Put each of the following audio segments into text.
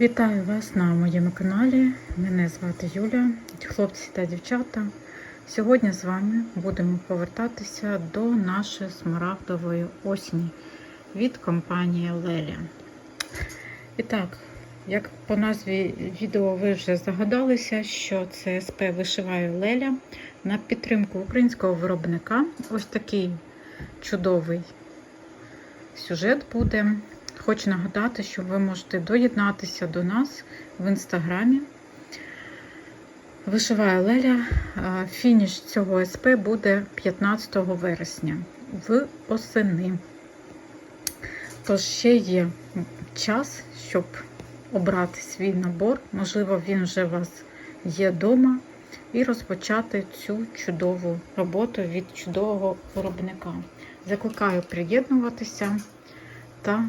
Вітаю вас на моєму каналі. Мене звати Юля, хлопці та дівчата. Сьогодні з вами будемо повертатися до нашої смарагдової осені від компанії Леля. І так, як по назві відео ви вже здогадалися, що це СП вишиває Леля на підтримку українського виробника. Ось такий чудовий сюжет буде. Хочу нагадати, що ви можете доєднатися до нас в інстаграмі. Вишиває Леля. Фініш цього СП буде 15 вересня в осени. Тож ще є час, щоб обрати свій набор. Можливо, він вже у вас є вдома, і розпочати цю чудову роботу від чудового виробника. Закликаю приєднуватися та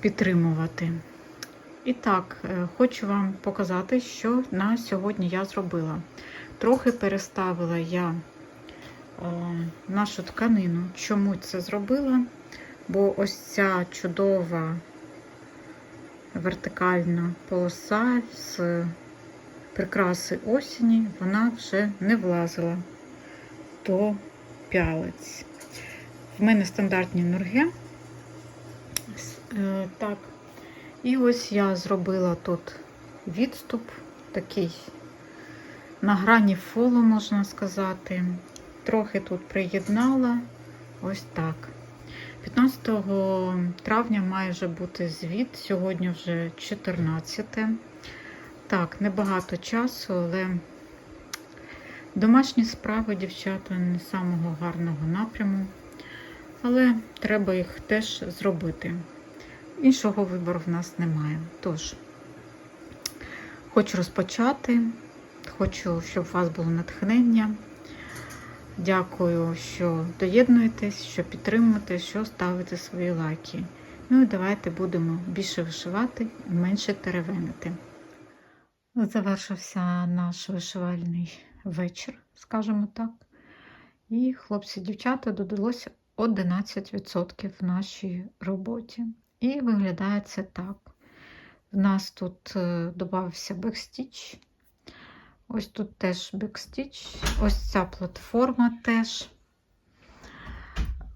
підтримувати. І так, хочу вам показати, що на сьогодні я зробила. Трохи переставила я нашу тканину. Чому це зробила? Бо ось ця чудова вертикальна полоса з прикраси осені, вона вже не влазила до пялець. В мене стандартні нурги. Так, і ось я зробила тут відступ, такий на грані фолу, можна сказати. Трохи тут приєднала ось так. 15 травня має вже бути звіт, сьогодні вже 14. Так, небагато часу, але домашні справи, дівчата, не самого гарного напряму. Але треба їх теж зробити. Іншого вибору в нас немає. Тож, хочу розпочати, хочу, щоб у вас було натхнення. Дякую, що доєднуєтесь, що підтримуєте, що ставите свої лайки. Ну і давайте будемо більше вишивати менше теревенити. Завершився наш вишивальний вечір, скажімо так. І хлопці-дівчата додалося 11% в нашій роботі. І виглядає це так. У нас тут додався бекстіч. Ось тут теж бекстіч, ось ця платформа теж.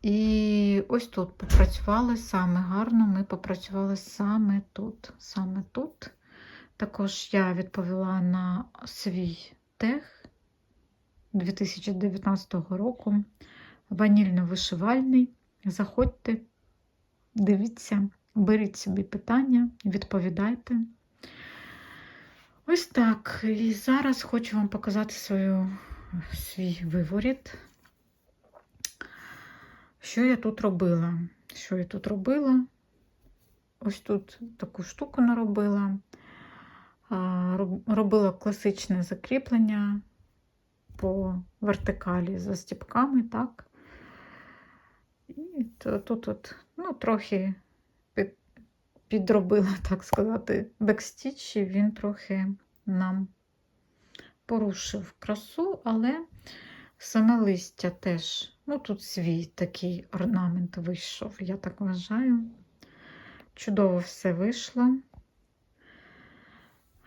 І ось тут попрацювали саме гарно, ми попрацювали саме тут. Саме тут. Також я відповіла на свій тег 2019 року. Ванільно-вишивальний. Заходьте, дивіться, беріть собі питання, відповідайте. Ось так. І зараз хочу вам показати свою, свій виворіт. Що я тут робила? Що я тут робила? Ось тут таку штуку наробила. Робила класичне закріплення по вертикалі за стіпками, так? І тут от, ну, трохи під, підробила, так сказати, бекстіч, і він трохи нам порушив красу, але саме листя теж, ну, тут свій такий орнамент вийшов, я так вважаю. Чудово все вийшло.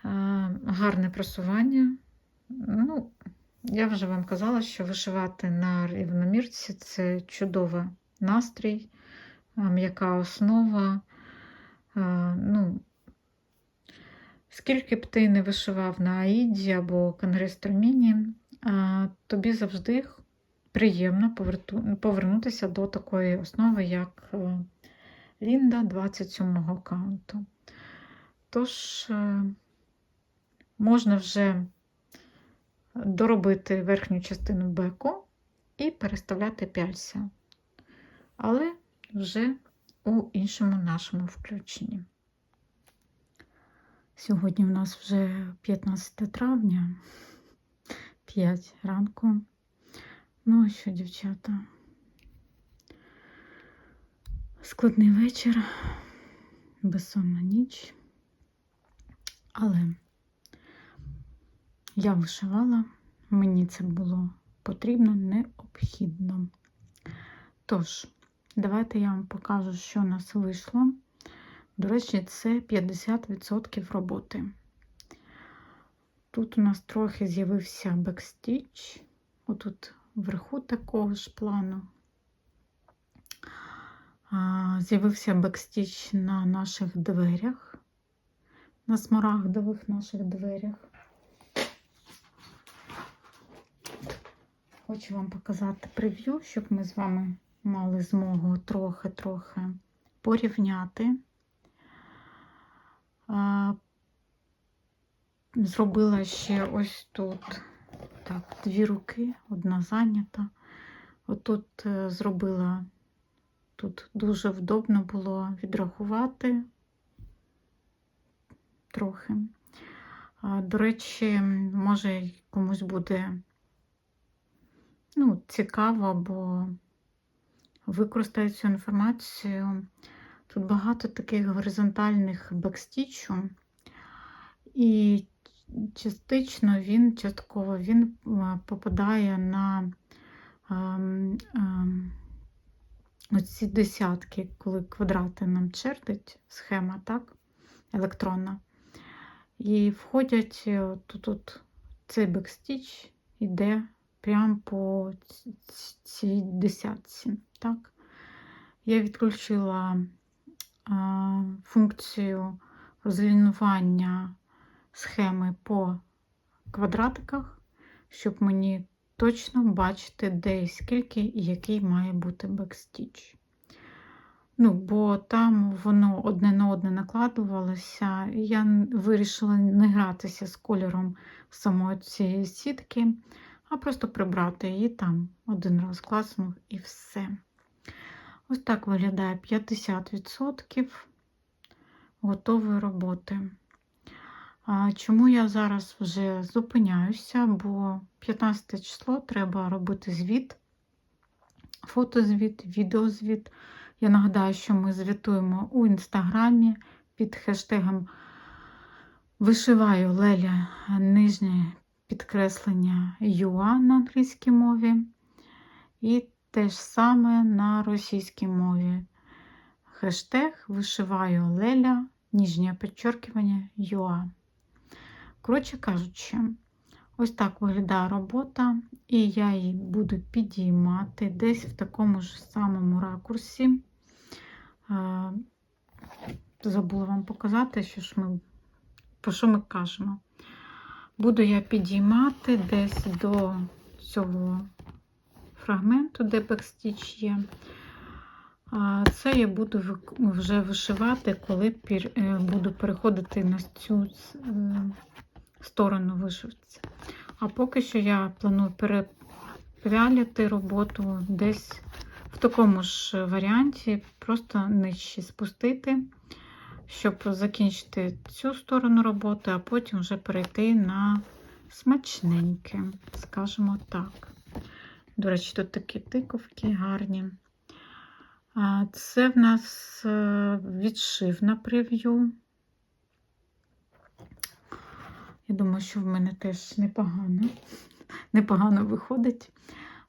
Гарне просування. Ну, я вже вам казала, що вишивати на рівномірці це чудовий настрій, м'яка основа. Ну, Скільки б ти не вишивав на Аїді або Конгрес-Терміні, тобі завжди приємно повернутися до такої основи, як е, Лінда 27-го каунту. Тож, е, можна вже доробити верхню частину беку і переставляти пяльця, але вже у іншому нашому включенні. Сьогодні у нас вже 15 травня, 5 ранку. Ну, а що, дівчата? Складний вечір, безсонна ніч, але я вишивала, мені це було потрібно, необхідно. Тож, давайте я вам покажу, що у нас вийшло. До речі, це 50% роботи. Тут у нас трохи з'явився бекстіч. Отут вверху такого ж плану. З'явився бекстіч на наших дверях, на смарагдових наших дверях. Хочу вам показати прев'ю, щоб ми з вами мали змогу трохи-трохи порівняти. Зробила ще ось тут так, дві руки, одна зайнята. Отут е, зробила, тут дуже вдобно було відрахувати трохи. До речі, може комусь буде ну, цікаво, бо використаю цю інформацію. Тут багато таких горизонтальних бекстічу, і частично він, частково він попадає на ем, ем, оці десятки, коли квадрати нам чертить схема, так, електронна. І входять е, тут, тут цей бекстіч іде прямо по цій десятці. Так? Я відключила а, функцію розлінування схеми по квадратиках, щоб мені точно бачити, де і скільки і який має бути бекстіч. Ну, бо там воно одне на одне накладувалося, і я вирішила не гратися з кольором самої цієї сітки, а просто прибрати її там один раз класнув і все. Ось так виглядає 50% готової роботи. Чому я зараз вже зупиняюся? Бо 15 число треба робити звіт, фотозвіт, відеозвіт. Я нагадаю, що ми звітуємо у інстаграмі під хештегом Вишиваю Леля нижнє підкреслення ЮА на англійській мові. І те ж саме на російській мові. Хештег Вишиваю Леля, нижнє підчеркування ЮА. Коротше кажучи, ось так виглядає робота, і я її буду підіймати десь в такому ж самому ракурсі. Е, Забула вам показати, що ж ми, про що ми кажемо. Буду я підіймати десь до цього фрагменту, де бекстіч є. Це я буду вже вишивати, коли е, буду переходити на цю сторону вишивці. А поки що я планую перепряляти роботу десь в такому ж варіанті, просто нижче спустити, щоб закінчити цю сторону роботи, а потім вже перейти на смачненьке, скажімо так. До речі, тут такі тиковки гарні. Це в нас е, відшив на прев'ю. Я думаю, що в мене теж непогано, непогано виходить.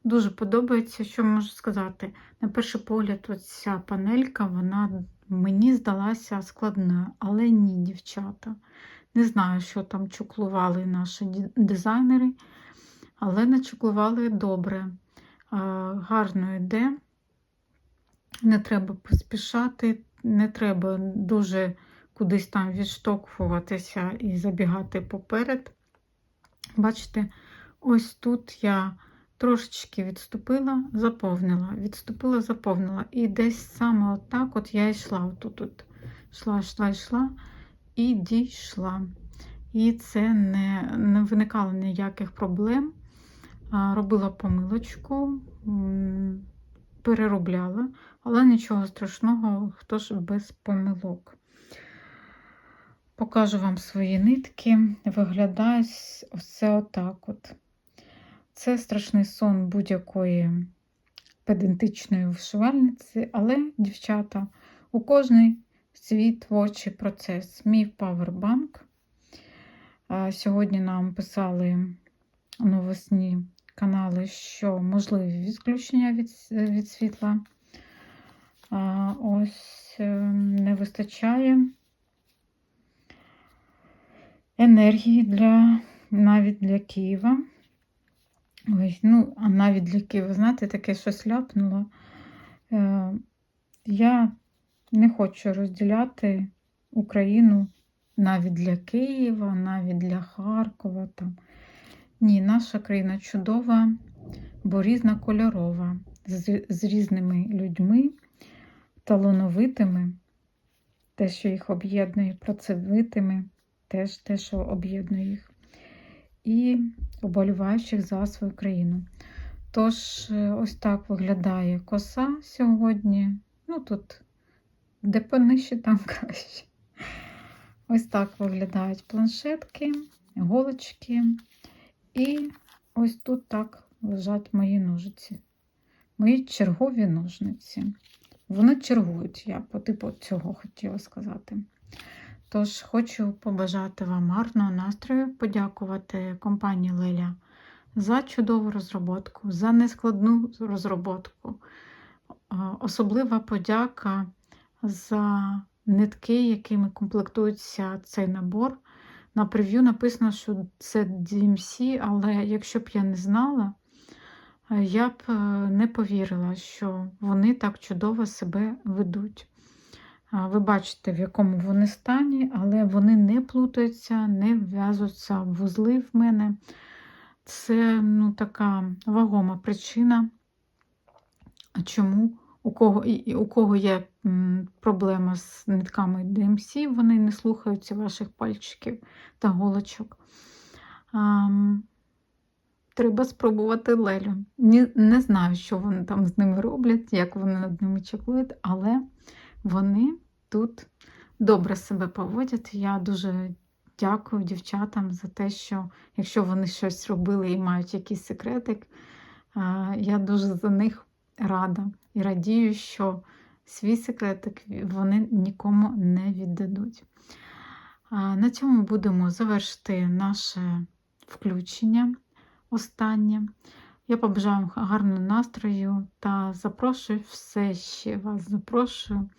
Дуже подобається, що можу сказати. На перший погляд, ця панелька, вона мені здалася складною, але ні, дівчата. Не знаю, що там чуклували наші дизайнери, але начуклували добре. Гарно йде. Не треба поспішати, не треба дуже кудись там відштовхуватися і забігати поперед. Бачите, ось тут я трошечки відступила, заповнила, відступила, заповнила. І десь саме отак от я йшла. Отут от йшла, йшла, йшла і дійшла. І це не, не виникало ніяких проблем. Робила помилочку, переробляла, але нічого страшного, хто ж без помилок. Покажу вам свої нитки. Виглядає все отак от. Це страшний сон будь-якої педантичної вишивальниці, але, дівчата, у кожний свій творчий процес. Мій павербанк. Сьогодні нам писали новосні канали, що можливі відключення від, від світла. Ось е, не вистачає енергії для навіть для Києва. Ось, ну, а навіть для Києва, знаєте, таке щось ляпнуло. Е, я не хочу розділяти Україну навіть для Києва, навіть для Харкова. Там. Ні, наша країна чудова, бо різнокольорова, з, з різними людьми, талановитими, те, що їх об'єднує, працьовитими, теж те, що об'єднує їх, і оболіваючих за свою країну. Тож, е, ось так виглядає коса сьогодні. Ну, тут де понижче, там краще. Ось так виглядають планшетки, голочки. І ось тут так лежать мої ножиці. Мої чергові ножниці. Вони чергують, я по типу цього хотіла сказати. Тож хочу побажати вам гарного настрою, подякувати компанії Леля за чудову розроботку, за нескладну розроботку. Особлива подяка за нитки, якими комплектується цей набор. На прев'ю написано, що це DMC, але якщо б я не знала, е, я б е, не повірила, що вони так чудово себе ведуть. А, Ви бачите, в якому вони стані, але вони не плутаються, не в'язуються в вузли в мене. Це ну, така вагома причина, чому у кого, у кого є проблема з нитками DMC, вони не слухаються ваших пальчиків та голочок. Ам, Треба спробувати лелю. Ні, не знаю, що вони там з ними роблять, як вони над ними чекують, але вони тут добре себе поводять. Я дуже дякую дівчатам за те, що якщо вони щось робили і мають якийсь секретик, я дуже за них рада і радію, що свій секретик вони нікому не віддадуть. На цьому будемо завершити наше включення останнє. Я побажаю вам гарного настрою та запрошую все ще вас запрошую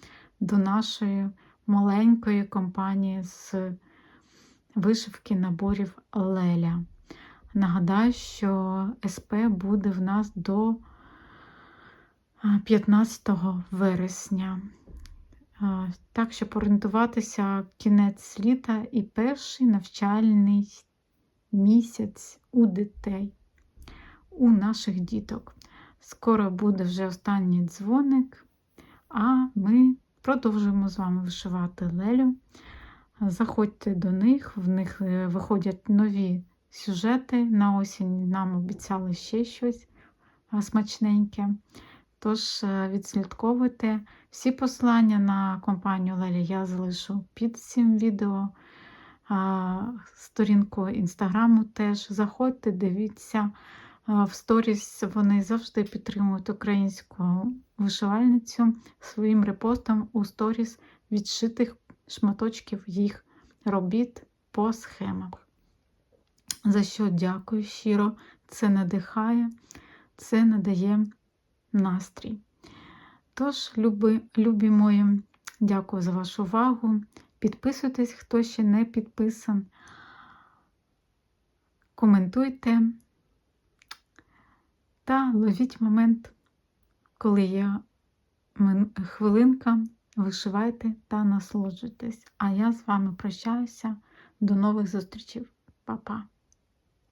до нашої маленької компанії з вишивки наборів Леля. Нагадаю, що СП буде в нас до 15 вересня. Так, щоб орієнтуватися кінець літа і перший навчальний місяць у дітей, у наших діток. Скоро буде вже останній дзвоник, а ми продовжуємо з вами вишивати лелю. Заходьте до них, в них е, виходять нові сюжети. На осінь нам обіцяли ще щось смачненьке. Тож е, відслідковуйте всі послання на компанію Леля я залишу під цим відео. Сторінку інстаграму теж заходьте, дивіться. В сторіс вони завжди підтримують українську вишивальницю своїм репостом у сторіс відшитих шматочків їх робіт по схемах. За що дякую щиро, це надихає, це надає настрій. Тож, люби, любі мої, дякую за вашу увагу. Підписуйтесь, хто ще не підписан. Коментуйте та ловіть момент, коли є хвилинка, вишивайте та насолоджуйтесь. А я з вами прощаюся. До нових зустрічей. Па-па!